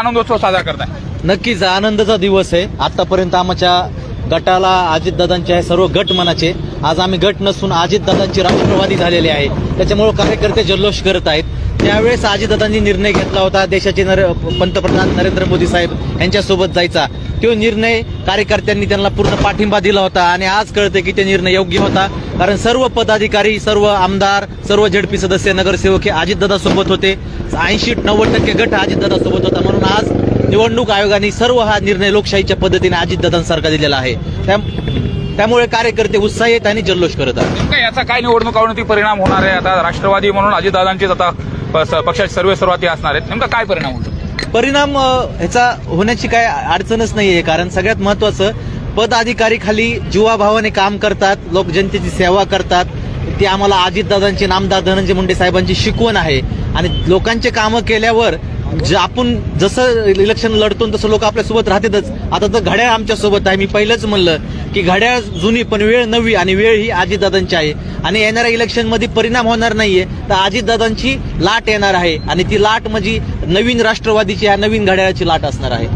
आनंदोत्सव साजरा करताय. नक्कीच आनंदाचा दिवस आहे. आतापर्यंत आमच्या गटाला अजितदादांचे आहे सर्व गट मनाचे. आज आम्ही गट नसून अजितदादांची राष्ट्रवादी झालेली आहे. त्याच्यामुळे कार्यकर्ते जल्लोष करत आहेत. त्यावेळेस अजितदादांनी निर्णय घेतला होता देशाचे नर पंतप्रधान नरेंद्र मोदी साहेब यांच्यासोबत जायचा. तो निर्णय कार्यकर्त्यांनी त्यांना पूर्ण पाठिंबा दिला होता आणि आज कळते की ते निर्णय योग्य होता. कारण सर्व पदाधिकारी सर्व आमदार सर्व झडपी सदस्य नगरसेवक हे अजितदादा सोबत होते. ऐंशी नव्वद टक्के गट अजितदादा सोबत होता. म्हणून आज निवडणूक आयोगाने सर्व हा निर्णय लोकशाहीच्या पद्धतीने अजितदादांसारखा दिलेला आहे. त्या- त्यामुळे कार्यकर्ते उत्साही आणि जल्लोष करत आहेत. याचा काय निवडणुकावरती परिणाम होणार आहे? आता राष्ट्रवादी म्हणून अजितदादांचीच आता स- पक्षाची सर्वे सर्वाती असणार आहेत नेमका काय परिणाम होतो? परिणाम ह्याचा होण्याची काय अडचणच नाहीये कारण सगळ्यात महत्वाचं पदाधिकारी खाली जीवाभावाने काम करतात लोक जनतेची सेवा करतात. ती आम्हाला अजितदादांची नामदार धनंजय मुंडे साहेबांची शिकवण आहे. आणि लोकांचे कामं केल्यावर जे आपण जसं इलेक्शन लढतो तसं लोक आपल्यासोबत राहतातच. आता तर घड्याळ आमच्यासोबत आहे. मी पहिलंच म्हणलं की घड्याळ जुनी पण वेळ नवी आणि वेळ ही आजीदादांची आहे. आणि येणाऱ्या इलेक्शनमध्ये परिणाम होणार नाहीये. तर आजीदादांची लाट येणार आहे. आणि ती लाट म्हणजे नवीन राष्ट्रवादीची या नवीन घड्याळाची लाट असणार आहे.